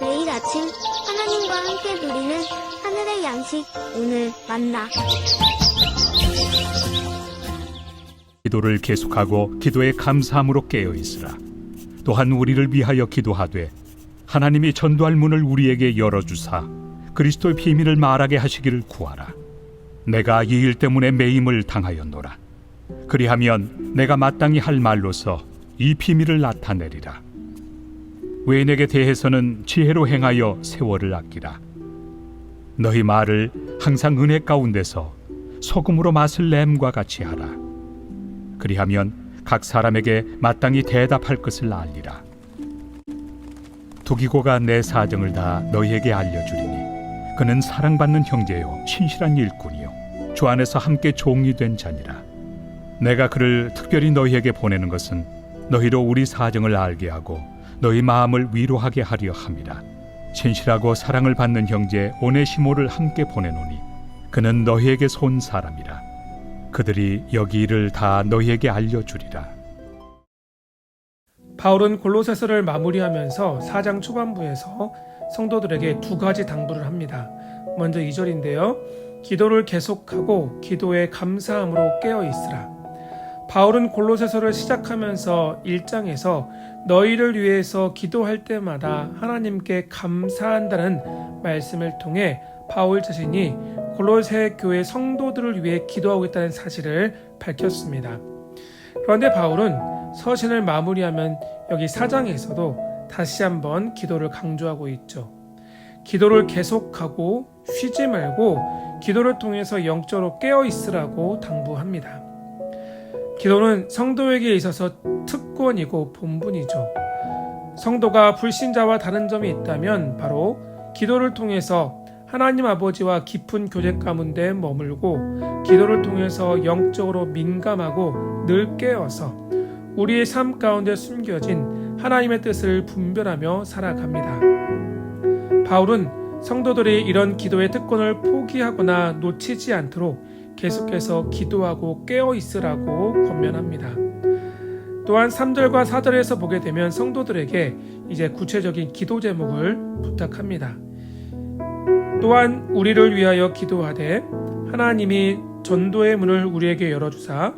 매일 아침 하나님과 함께 누리는 하늘의 양식 오늘 만나 기도를 계속하고 기도에 감사함으로 깨어 있으라. 또한 우리를 위하여 기도하되 하나님이 전도할 문을 우리에게 열어 주사 그리스도의 비밀을 말하게 하시기를 구하라. 내가 이 일 때문에 매임을 당하였노라. 그리하면 내가 마땅히 할 말로서 이 비밀을 나타내리라. 외인에게 대해서는 지혜로 행하여 세월을 아끼라. 너희 말을 항상 은혜 가운데서 소금으로 맛을 냄과 같이 하라. 그리하면 각 사람에게 마땅히 대답할 것을 알리라. 두기고가 내 사정을 다 너희에게 알려주리니 그는 사랑받는 형제요 신실한 일꾼이요 주 안에서 함께 종이 된 자니라. 내가 그를 특별히 너희에게 보내는 것은 너희로 우리 사정을 알게 하고 너희 마음을 위로하게 하려 함이라. 신실하고 사랑을 받는 형제 오네시모를 함께 보내노니 그는 너희에게 손 사람이라. 그들이 여기 일을 다 너희에게 알려주리라. 바울은 골로새서를 마무리하면서 4장 초반부에서 성도들에게 두 가지 당부를 합니다. 먼저 2절인데요. 기도를 계속하고 기도에 감사함으로 깨어 있으라. 바울은 골로새서를 시작하면서 1장에서 너희를 위해서 기도할 때마다 하나님께 감사한다는 말씀을 통해 바울 자신이 골로새 교회 성도들을 위해 기도하고 있다는 사실을 밝혔습니다. 그런데 바울은 서신을 마무리하면 여기 4장에서도 다시 한번 기도를 강조하고 있죠. 기도를 계속하고 쉬지 말고 기도를 통해서 영적으로 깨어 있으라고 당부합니다. 기도는 성도에게 있어서 특권이고 본분이죠. 성도가 불신자와 다른 점이 있다면 바로 기도를 통해서 하나님 아버지와 깊은 교제 가운데 머물고 기도를 통해서 영적으로 민감하고 늘 깨어서 우리의 삶 가운데 숨겨진 하나님의 뜻을 분별하며 살아갑니다. 바울은 성도들이 이런 기도의 특권을 포기하거나 놓치지 않도록 계속해서 기도하고 깨어 있으라고 권면합니다. 또한 3절과 4절에서 보게 되면 성도들에게 이제 구체적인 기도 제목을 부탁합니다. 또한 우리를 위하여 기도하되 하나님이 전도의 문을 우리에게 열어주사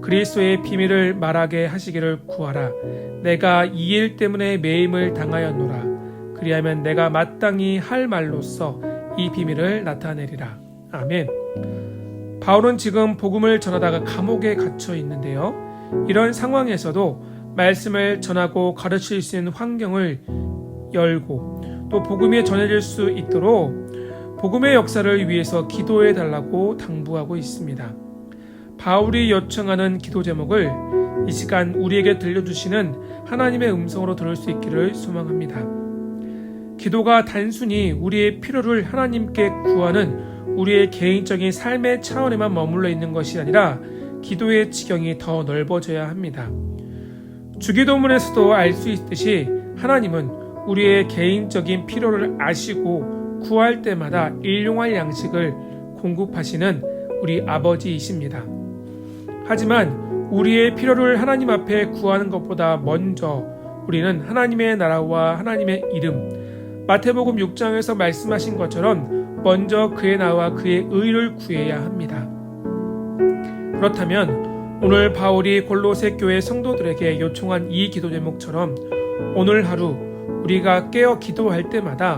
그리스도의 비밀을 말하게 하시기를 구하라. 내가 이 일 때문에 매임을 당하였노라. 그리하면 내가 마땅히 할 말로써 이 비밀을 나타내리라. 아멘. 바울은 지금 복음을 전하다가 감옥에 갇혀 있는데요. 이런 상황에서도 말씀을 전하고 가르칠 수 있는 환경을 열고 또 복음이 전해질 수 있도록 복음의 역사를 위해서 기도해 달라고 당부하고 있습니다. 바울이 요청하는 기도 제목을 이 시간 우리에게 들려주시는 하나님의 음성으로 들을 수 있기를 소망합니다. 기도가 단순히 우리의 필요를 하나님께 구하는 우리의 개인적인 삶의 차원에만 머물러 있는 것이 아니라 기도의 지경이 더 넓어져야 합니다. 주기도문에서도 알 수 있듯이 하나님은 우리의 개인적인 필요를 아시고 구할 때마다 일용할 양식을 공급하시는 우리 아버지이십니다. 하지만 우리의 필요를 하나님 앞에 구하는 것보다 먼저 우리는 하나님의 나라와 하나님의 이름, 마태복음 6장에서 말씀하신 것처럼 먼저 그의 나와 그의 의를 구해야 합니다. 그렇다면 오늘 바울이 골로새 교회 성도들에게 요청한 이 기도 제목처럼 오늘 하루 우리가 깨어 기도할 때마다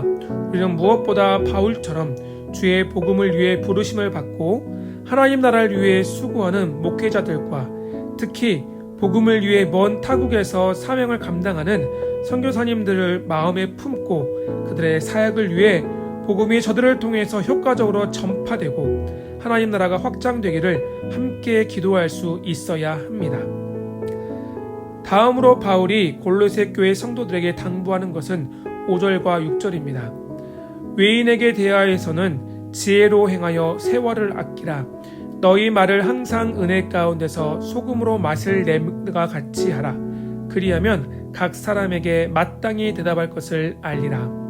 우리는 무엇보다 바울처럼 주의 복음을 위해 부르심을 받고 하나님 나라를 위해 수고하는 목회자들과 특히 복음을 위해 먼 타국에서 사명을 감당하는 선교사님들을 마음에 품고 그들의 사역을 위해 복음이 저들을 통해서 효과적으로 전파되고 하나님 나라가 확장되기를 함께 기도할 수 있어야 합니다. 다음으로 바울이 골로새 교회 성도들에게 당부하는 것은 5절과 6절입니다. 외인에게 대하여서는 지혜로 행하여 세월을 아끼라. 너희 말을 항상 은혜 가운데서 소금으로 맛을 내가 같이 하라. 그리하면 각 사람에게 마땅히 대답할 것을 알리라.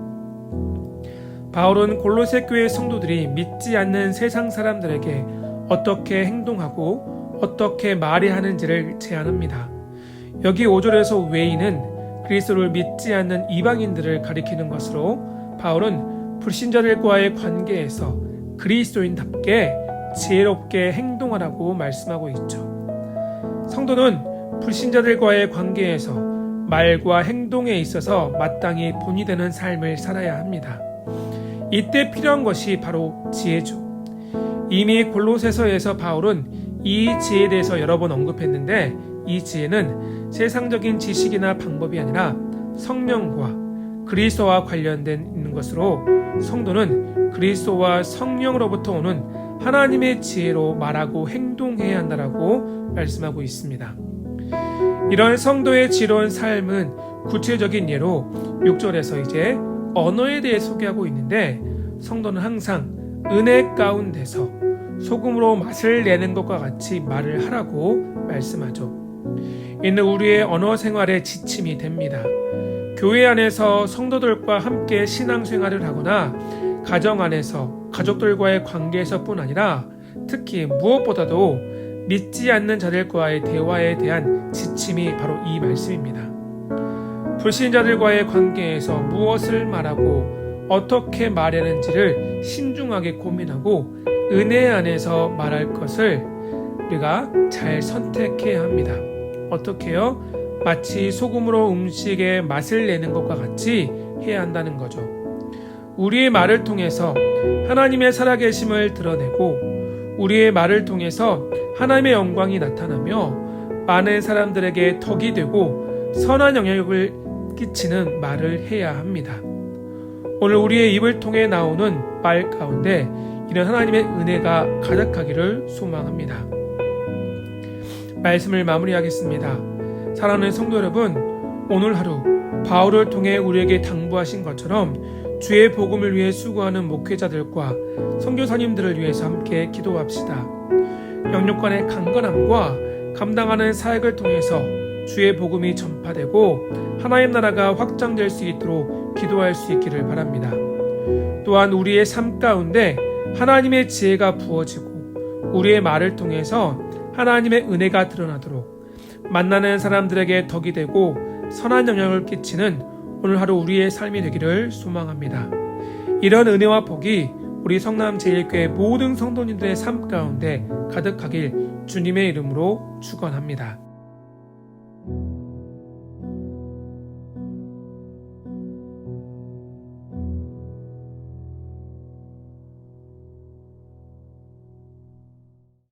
바울은 골로새 교회 성도들이 믿지 않는 세상 사람들에게 어떻게 행동하고 어떻게 말해야 하는지를 제안합니다. 여기 5절에서 외인은 그리스도를 믿지 않는 이방인들을 가리키는 것으로 바울은 불신자들과의 관계에서 그리스도인답게 지혜롭게 행동하라고 말씀하고 있죠. 성도는 불신자들과의 관계에서 말과 행동에 있어서 마땅히 본이 되는 삶을 살아야 합니다. 이때 필요한 것이 바로 지혜죠. 이미 골로새서에서 바울은 이 지혜에 대해서 여러 번 언급했는데 이 지혜는 세상적인 지식이나 방법이 아니라 성령과 그리스도와 관련된 있는 것으로 성도는 그리스도와 성령으로부터 오는 하나님의 지혜로 말하고 행동해야 한다라고 말씀하고 있습니다. 이런 성도의 지로운 삶은 구체적인 예로 6절에서 이제 언어에 대해 소개하고 있는데 성도는 항상 은혜 가운데서 소금으로 맛을 내는 것과 같이 말을 하라고 말씀하죠. 이는 우리의 언어 생활에 지침이 됩니다. 교회 안에서 성도들과 함께 신앙생활을 하거나 가정 안에서 가족들과의 관계에서뿐 아니라 특히 무엇보다도 믿지 않는 자들과의 대화에 대한 지침이 바로 이 말씀입니다. 불신자들과의 관계에서 무엇을 말하고 어떻게 말하는지를 신중하게 고민하고 은혜 안에서 말할 것을 우리가 잘 선택해야 합니다. 어떻게요? 마치 소금으로 음식에 맛을 내는 것과 같이 해야 한다는 거죠. 우리의 말을 통해서 하나님의 살아계심을 드러내고 우리의 말을 통해서 하나님의 영광이 나타나며 많은 사람들에게 덕이 되고 선한 영향력을 끼치는 말을 해야 합니다. 오늘 우리의 입을 통해 나오는 말 가운데 이런 하나님의 은혜가 가득하기를 소망합니다. 말씀을 마무리하겠습니다. 사랑하는 성도 여러분, 오늘 하루 바울을 통해 우리에게 당부하신 것처럼 주의 복음을 위해 수고하는 목회자들과 선교사님들을 위해서 함께 기도합시다. 영육간의 강건함과 감당하는 사역을 통해서 주의 복음이 전파되고 하나님 나라가 확장될 수 있도록 기도할 수 있기를 바랍니다. 또한 우리의 삶 가운데 하나님의 지혜가 부어지고 우리의 말을 통해서 하나님의 은혜가 드러나도록 만나는 사람들에게 덕이 되고 선한 영향을 끼치는 오늘 하루 우리의 삶이 되기를 소망합니다. 이런 은혜와 복이 우리 성남 제일교회 모든 성도님들의 삶 가운데 가득하길 주님의 이름으로 축원합니다.